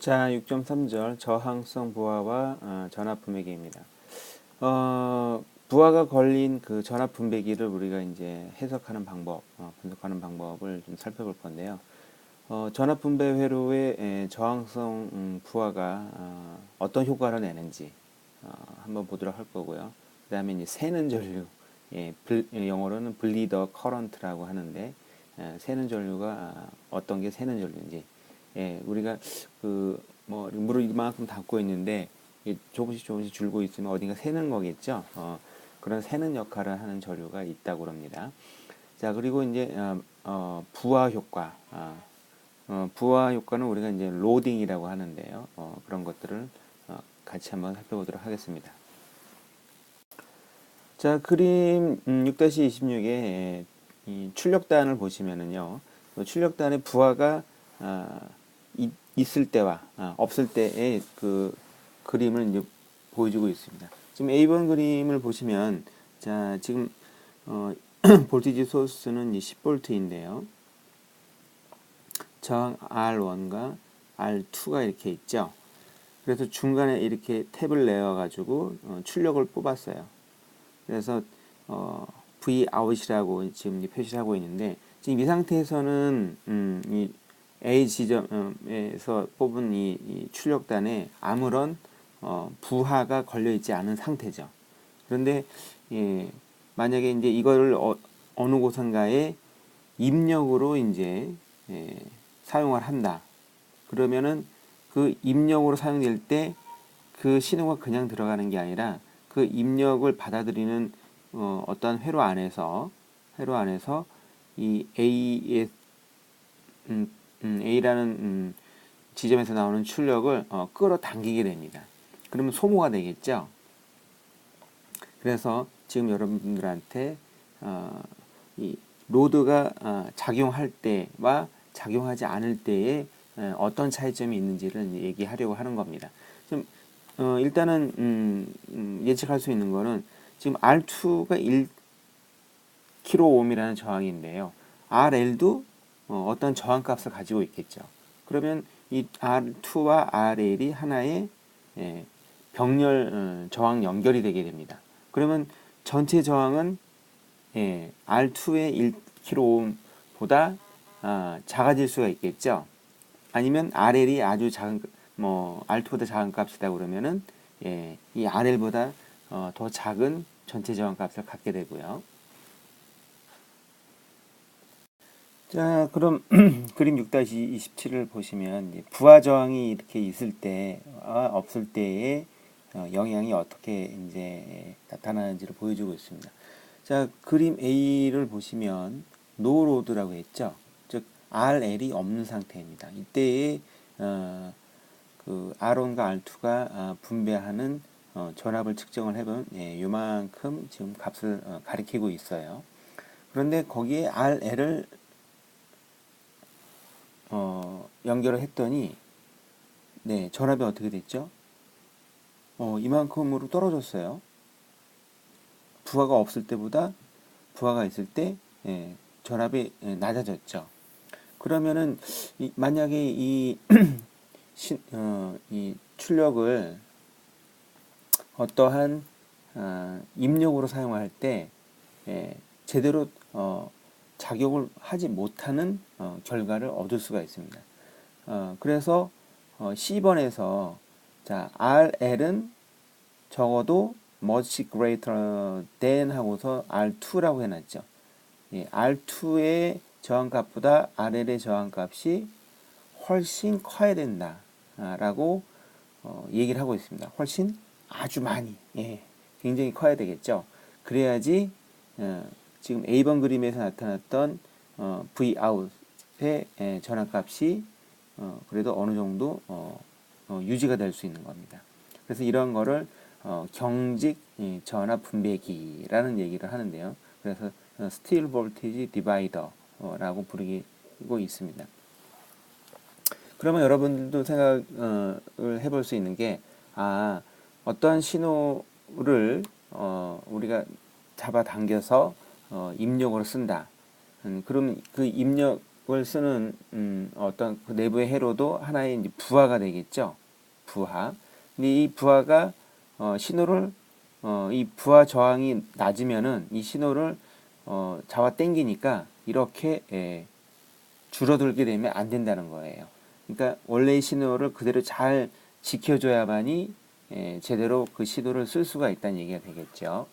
자, 6.3절 저항성 부하와 어, 전압 분배기입니다. 어, 부하가 걸린 그 전압 분배기를 우리가 이제 해석하는 방법, 어, 분석하는 방법을 좀 살펴볼 건데요. 어, 전압 분배 회로의 에, 저항성 음, 부하가 어, 어떤 효과를 내는지 어, 한번 보도록 할 거고요. 그다음에 이제 새는 전류, 예, 불, 예, 영어로는 블리더 커런트라고 하는데 예, 새는 전류가 아, 어떤 게 새는 전류인지 예, 우리가 그 뭐 물을 이만큼 담고 있는데 조금씩 조금씩 줄고 있으면 어딘가 새는 거겠죠. 어, 그런 새는 역할을 하는 전류가 있다고 합니다. 자 그리고 이제 어, 어, 부하 효과, 어, 어, 부하 효과는 우리가 이제 로딩이라고 하는데요. 어, 그런 것들을 어, 같이 한번 살펴보도록 하겠습니다. 자 그림 음, 6-26의 이 출력단을 보시면은요. 그 출력단의 부하가 아, 이, 있을 때와 아, 없을 때의 그 그림을 이제 보여주고 있습니다. 지금 A번 그림을 보시면 자 지금 어, 볼티지 소스는 10볼트인데요. 저항 R1과 R2가 이렇게 있죠. 그래서 중간에 이렇게 탭을 내어 가지고 어, 출력을 뽑았어요. 그래서 어, V 아웃이라고 지금 표시를 하고 있는데 지금 이 상태에서는 음, 이 A 지점에서 뽑은 이, 이 출력단에 아무런 어, 부하가 걸려 있지 않은 상태죠. 그런데 예, 만약에 이제 이거를 어, 어느 곳인가에 입력으로 이제 예, 사용을 한다. 그러면은 그 입력으로 사용될 때 그 신호가 그냥 들어가는 게 아니라 그 입력을 받아들이는 어, 어떤 회로 안에서 회로 안에서 이 A의 음, 음, A라는 음, 지점에서 나오는 출력을 어, 끌어당기게 됩니다. 그러면 소모가 되겠죠. 그래서 지금 여러분들한테 어, 이 로드가 어, 작용할 때와 작용하지 않을 때에 어, 어떤 차이점이 있는지를 얘기하려고 하는 겁니다. 좀 어, 일단은 음, 음, 예측할 수 있는 거는 지금 R2가 1kΩ이라는 저항인데요. RL도 어, 어떤 저항값을 가지고 있겠죠. 그러면 이 R2와 RL이 하나의 예, 병렬 어, 저항 연결이 되게 됩니다. 그러면 전체 저항은 예, R2의 1kΩ보다 아, 작아질 수가 있겠죠. 아니면 RL이 아주 작은 뭐 R2보다 작은 값이다 그러면은 예, 이 RL보다 어, 더 작은 전체 저항 값을 갖게 되고요. 자, 그럼 그림 6-27을 보시면 부하 저항이 이렇게 있을 때와 없을 때의 어, 영향이 어떻게 이제 나타나는지를 보여주고 있습니다. 자, 그림 A를 보시면 노로드라고 했죠. 즉 RL이 없는 상태입니다. 이때에 어, 그 R1과 R2가 어, 분배하는 어, 전압을 측정을 해보면 예, 요만큼 지금 값을 어, 가리키고 있어요. 그런데 거기에 RL을 어, 연결을 했더니 네 전압이 어떻게 됐죠? 어, 이만큼으로 떨어졌어요. 부하가 없을 때보다 부하가 있을 때 예, 전압이 예, 낮아졌죠. 그러면은 이, 만약에 이, 신, 어, 이 출력을 어떠한 어, 입력으로 사용할 때 예, 제대로 어, 작용을 하지 못하는 어, 결과를 얻을 수가 있습니다. 어, 그래서 어, C번에서 자 RL은 적어도 much greater than 하고서 R2라고 해놨죠. 예, R2의 저항값보다 RL의 저항값이 훨씬 커야 된다 라고 어, 얘기를 하고 있습니다. 훨씬 아주 많이, 예, 굉장히 커야 되겠죠. 그래야지 어, 지금 A번 그림에서 나타났던 어, V out의 예, 전압값이 어, 그래도 어느 정도 어, 어, 유지가 될 수 있는 겁니다. 그래서 이런 거를 어, 경직 예, 전압 분배기라는 얘기를 하는데요. 그래서 스틸 볼티지 디바이더라고 부르고 있습니다. 그러면 여러분들도 생각을 해볼 수 있는 게, 아, 어떠한 신호를, 어, 우리가 잡아당겨서 어, 입력으로 쓴다. 음, 그러면 그 입력 전압을 쓰는 음, 어떤 그 내부의 회로도 하나의 이제 부하가 되겠죠. 부하. 근데 이 부하가 어, 신호를 어, 이 부하 저항이 낮으면은 이 신호를 어, 잡아 당기니까 이렇게 예, 줄어들게 되면 안 된다는 거예요. 그러니까 원래의 신호를 그대로 잘 지켜줘야만이 예, 제대로 그 신호를 쓸 수가 있다는 얘기가 되겠죠.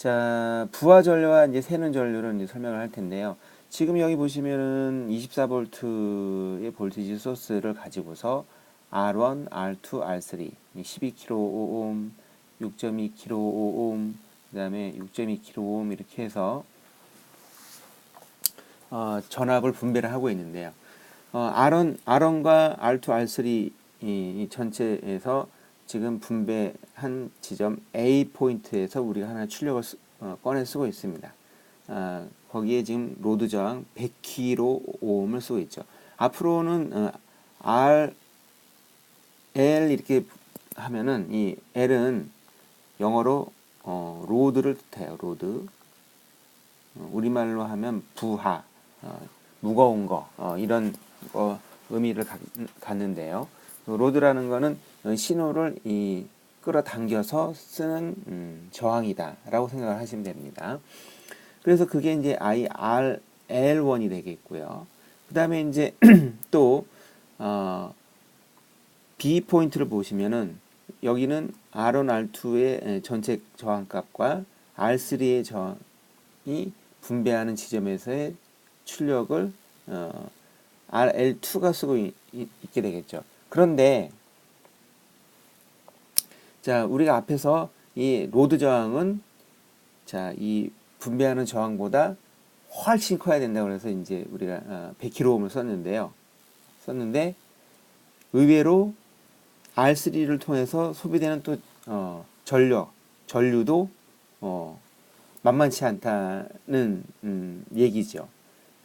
자, 부하 전류와 이제 새는 전류를 이제 설명을 할 텐데요. 지금 여기 보시면은 24V의 볼티지 소스를 가지고서 R1, R2, R3, 12kΩ, 6.2kΩ, 그다음에 6.2kΩ 이렇게 해서 어, 전압을 분배를 하고 있는데요. 어, R1, R1과 R2, R3 이, 이 전체에서 지금 분배한 지점 A 포인트에서 우리가 하나 출력을 쓰, 어, 꺼내 쓰고 있습니다. 아, 거기에 지금 로드 저항 100kΩ을 쓰고 있죠. 앞으로는 어, R L 이렇게 하면은 이 L은 영어로 어, 로드를 뜻해요. 로드. 어, 우리말로 하면 부하, 어, 무거운 거 어, 이런 거 의미를 가, 갖는데요. 그 로드라는 거는 신호를 이 끌어당겨서 쓰는 음, 저항이다라고 생각을 하시면 됩니다. 그래서 그게 이제 IRL1이 되겠고요. 그 다음에 이제 또 어, B 포인트를 보시면은 여기는 R1, R2의 전체 저항값과 R3의 저항이 분배하는 지점에서의 출력을 어, RL2가 쓰고 있, 게 되겠죠. 그런데 자 우리가 앞에서 이 로드 저항은 자 이 분배하는 저항보다 훨씬 커야 된다고 그래서 이제 우리가 100kΩ을 어, 썼는데요. 썼는데 의외로 R3를 통해서 소비되는 또 어, 전력, 전류도 어, 만만치 않다는 음, 얘기죠.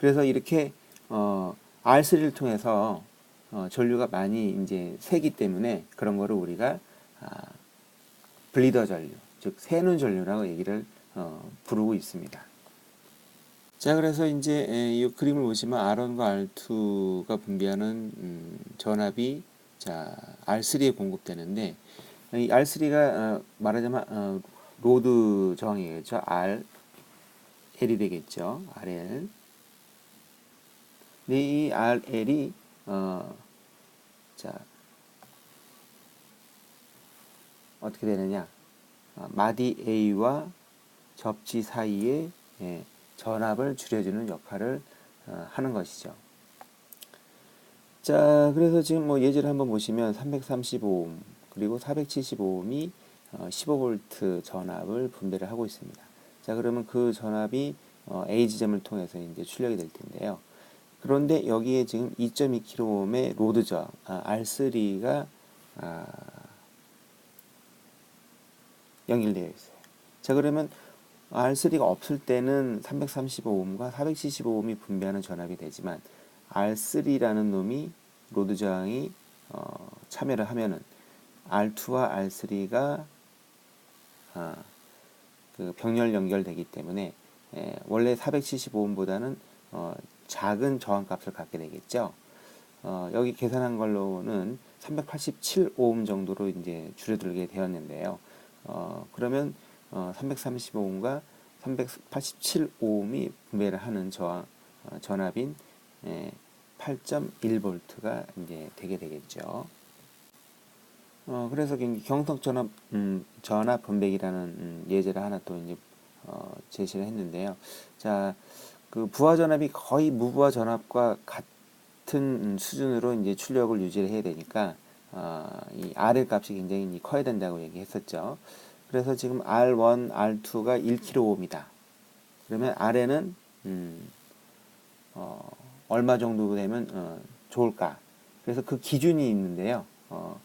그래서 이렇게 어, R3를 통해서 어, 전류가 많이 이제 새기 때문에 그런 거를 우리가 아, 블리더 전류, 즉 새는 전류라고 얘기를 어, 부르고 있습니다. 자, 그래서 이제 이 그림을 보시면 R1과 R2가 분비하는 음, 전압이 자 R3에 공급되는데 이 R3가 어, 말하자면 어, 로드 저항이겠죠. R L이 되겠죠. RL. 근데 이 RL이 어, 자 어떻게 되느냐? 어, 마디 A와 접지 사이에 예, 전압을 줄여주는 역할을 어, 하는 것이죠. 자, 그래서 지금 뭐 예제를 한번 보시면 335옴 그리고 475옴이 어, 15V 전압을 분배를 하고 있습니다. 자, 그러면 그 전압이 어, A 지점을 통해서 이제 출력이 될 텐데요. 그런데 여기에 지금 2.2kΩ의 로드 저항 아, R3가 아, 연결되어 있어요. 자, 그러면 R3가 없을 때는 335옴과 475옴이 분배하는 전압이 되지만 R3라는 놈이 로드 저항이 어, 참여를 하면은 R2와 R3가 아, 그 병렬 연결되기 때문에 에, 원래 475옴보다는 어, 작은 저항값을 갖게 되겠죠. 어, 여기 계산한 걸로는 387옴 정도로 이제 줄어들게 되었는데요. 어, 그러면 어, 335옴과 387옴이 분배를 하는 저항, 어, 전압인 예, 8.1V가 이제 되게 되겠죠. 어, 그래서 경성 전압, 음, 전압 분배기라는 음, 예제를 하나 또 이제 어, 제시를 했는데요. 자, 그 부하 전압이 거의 무부하 전압과 같은 수준으로 이제 출력을 유지를 해야 되니까 어, 이 RL 값이 굉장히 커야 된다고 얘기했었죠. 그래서 지금 R1, R2가 1kΩ입니다. 그러면 RL은 음, 어, 얼마 정도 되면 어, 좋을까? 그래서 그 기준이 있는데요. 어,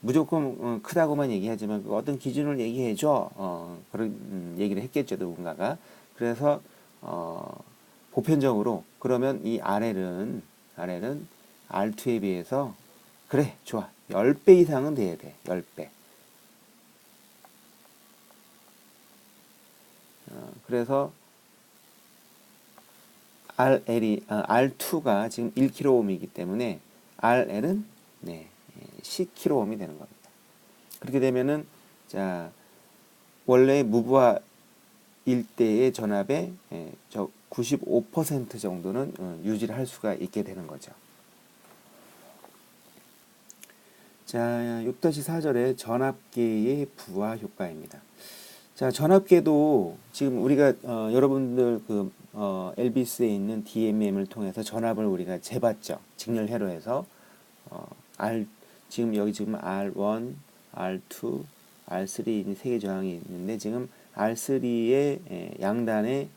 무조건 어, 크다고만 얘기하지만 그 어떤 기준을 얘기해줘. 어, 그런 음, 얘기를 했겠죠, 누군가가. 그래서 어, 보편적으로 그러면 이 RL은 RL은 R2에 비해서 그래 좋아. 10배 이상은 돼야 돼. 10배. 어, 그래서 RL이 아, R2가 지금 1kΩ이기 때문에 RL은 네, 10kΩ이 되는 겁니다. 그렇게 되면은 자 원래 무부하 일대의 전압의 예, 저95% 정도는 어, 유지를 할 수가 있게 되는 거죠. 자, 6-4절의 전압계의 부하 효과입니다. 자, 전압계도 지금 우리가 어, 여러분들 그 어, 엘비스에 있는 DMM을 통해서 전압을 우리가 재봤죠. 직렬 회로 해서 어, R 지금 여기 지금 R1, R2, R3 세 개 저항이 있는데 지금 R3의 에, 양단에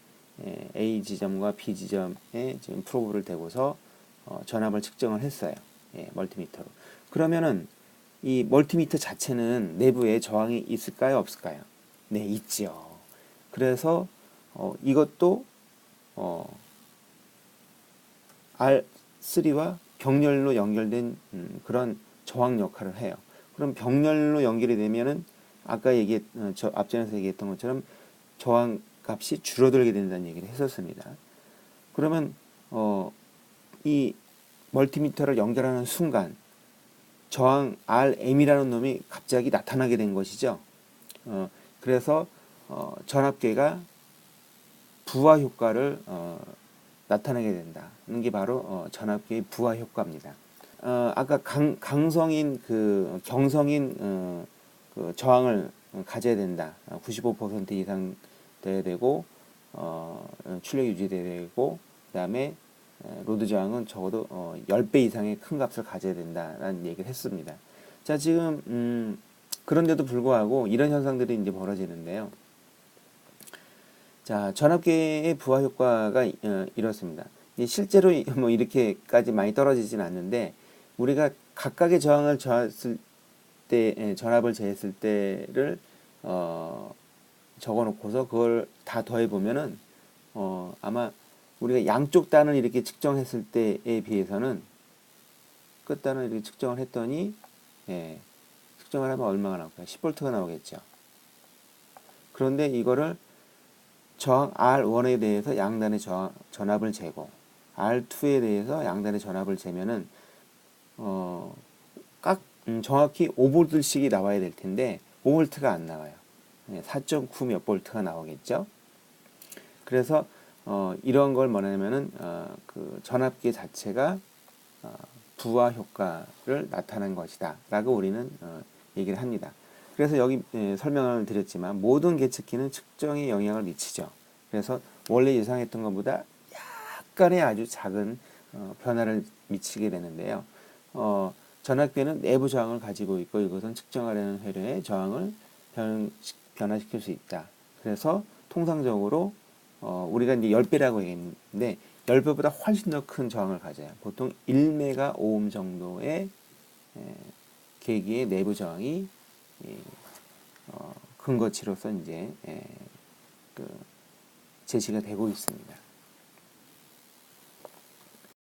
에, A 지점과 B 지점에 지금 프로브를 대고서 어, 전압을 측정을 했어요. 예, 멀티미터로. 그러면은 이 멀티미터 자체는 내부에 저항이 있을까요, 없을까요? 네, 있죠. 그래서 어, 이것도 어, R3와 병렬로 연결된 음, 그런 저항 역할을 해요. 그럼 병렬로 연결이 되면은 아까 얘기했 어, 저 앞전에서 얘기했던 것처럼 저항 값이 줄어들게 된다는 얘기를 했었습니다. 그러면 어, 이 멀티미터를 연결하는 순간 저항 RM이라는 놈이 갑자기 나타나게 된 것이죠. 어, 그래서 어, 전압계가 부하 효과를 어, 나타내게 된다는 게 바로 어, 전압계의 부하 효과입니다. 어, 아까 강, 강성인 그 경성인 어, 그 저항을 가져야 된다. 95% 이상 돼야 되고 어, 출력 유지돼야 되고 그다음에 로드 저항은 적어도 어, 10배 이상의 큰 값을 가져야 된다라는 얘기를 했습니다. 자, 지금 음, 그런데도 불구하고 이런 현상들이 이제 벌어지는데요. 자, 전압계의 부하 효과가 어, 이렇습니다. 실제로 뭐 이렇게까지 많이 떨어지진 않는데 우리가 각각의 저항을 저했을 때 예, 전압을 재했을 때를 어, 적어놓고서 그걸 다 더해 보면은 어, 아마 우리가 양쪽 단을 이렇게 측정했을 때에 비해서는 끝단을 이렇게 측정을 했더니 예, 측정을 하면 얼마가 나올까요? 10V가 나오겠죠. 그런데 이거를 저항 R1에 대해서 양단의 저항, 전압을 재고 R2에 대해서 양단의 전압을 재면은 어, 각 음, 정확히 5볼트씩이 나와야 될 텐데 5볼트가 안 나와요. 4.9 몇 볼트가 나오겠죠. 그래서 어, 이런 걸 뭐냐면은 어, 그 전압계 자체가 어, 부하 효과를 나타낸 것이다라고 우리는 어, 얘기를 합니다. 그래서 여기 예, 설명을 드렸지만 모든 계측기는 측정에 영향을 미치죠. 그래서 원래 예상했던 것보다 약간의 아주 작은 어, 변화를 미치게 되는데요. 어, 전압계는 내부 저항을 가지고 있고 이것은 측정하려는 회로의 저항을 변, 변화시킬 수 있다. 그래서 통상적으로 어, 우리가 이제 10배라고 얘기했는데 10배보다 훨씬 더 큰 저항을 가져요. 보통 1메가 오hm 정도의 에, 계기의 내부 저항이 예, 어, 근거치로서 이제 예, 그 제시가 되고 있습니다.